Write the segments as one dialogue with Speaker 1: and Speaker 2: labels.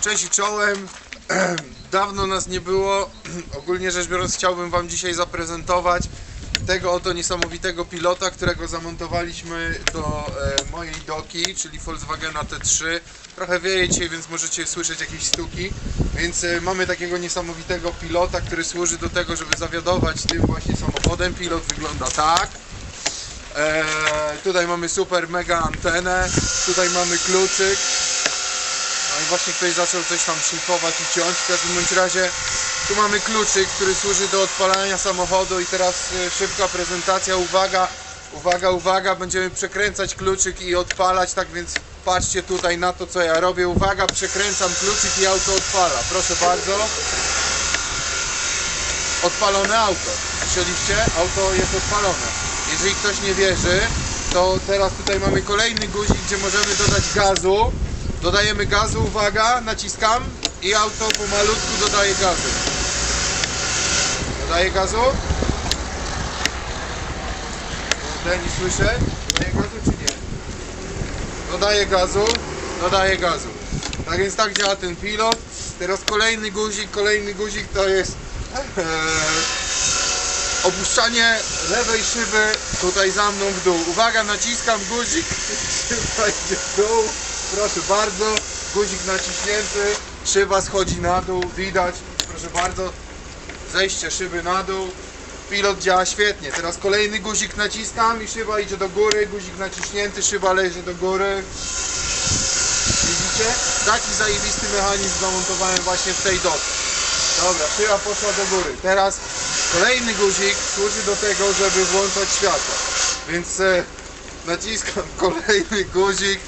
Speaker 1: Cześć czołem. Dawno nas nie było. Ogólnie rzecz biorąc, chciałbym Wam dzisiaj zaprezentować tego oto niesamowitego pilota, którego zamontowaliśmy do e, mojej doki, czyli Volkswagena T3. Trochę wieje dzisiaj, więc możecie słyszeć jakieś stuki. Więc e, mamy takiego niesamowitego pilota, który służy do tego, żeby zawiadować tym właśnie samochodem. Pilot wygląda tak. E, tutaj mamy super mega antenę. Tutaj mamy kluczyk. Właśnie ktoś zaczął coś tam szlifować i ciąć. W każdym bądź razie tu mamy kluczyk, który służy do odpalania samochodu i teraz e, szybka prezentacja. Uwaga, uwaga, uwaga, będziemy przekręcać kluczyk i odpalać, tak więc patrzcie tutaj na to co ja robię. Uwaga, przekręcam kluczyk i auto odpala. Proszę bardzo. Odpalone auto. Słyszeliście? Auto jest odpalone. Jeżeli ktoś nie wierzy, to teraz tutaj mamy kolejny guzik, gdzie możemy dodać gazu. Dodajemy gazu, uwaga, naciskam i auto pomalutku dodaje gazu. Dodaje gazu? Nie słyszę. Dodaje gazu czy nie? Dodaje gazu, dodaje gazu. Tak więc tak działa ten pilot. Teraz kolejny guzik, kolejny guzik to jest e, opuszczanie lewej szyby tutaj za mną w dół. Uwaga, naciskam guzik, szyba idzie w dół. Proszę bardzo, guzik naciśnięty, szyba schodzi na dół, widać, proszę bardzo, zejście szyby na dół. Pilot działa świetnie. Teraz kolejny guzik naciskam i szyba idzie do góry, guzik naciśnięty, szyba leży do góry. Widzicie? Taki zajebisty mechanizm zamontowałem właśnie w tej docy. Dobra, szyba poszła do góry. Teraz kolejny guzik służy do tego, żeby włączać światło. Więc e, naciskam kolejny guzik.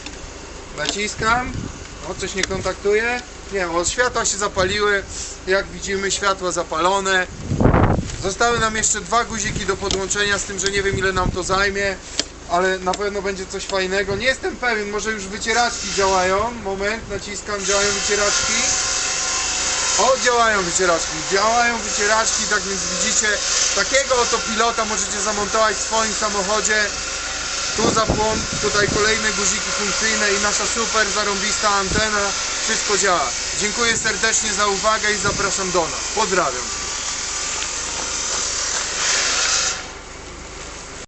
Speaker 1: Naciskam. O, coś nie kontaktuje? Nie, o, światła się zapaliły. Jak widzimy, światła zapalone. Zostały nam jeszcze dwa guziki do podłączenia, z tym, że nie wiem ile nam to zajmie, ale na pewno będzie coś fajnego. Nie jestem pewien, może już wycieraczki działają. Moment, naciskam, działają wycieraczki. O, działają wycieraczki, działają wycieraczki, tak więc widzicie, takiego oto pilota możecie zamontować w swoim samochodzie. Tu zapłon, tutaj kolejne guziki funkcyjne i nasza super zarąbista antena. Wszystko działa. Dziękuję serdecznie za uwagę i zapraszam do nas. Pozdrawiam.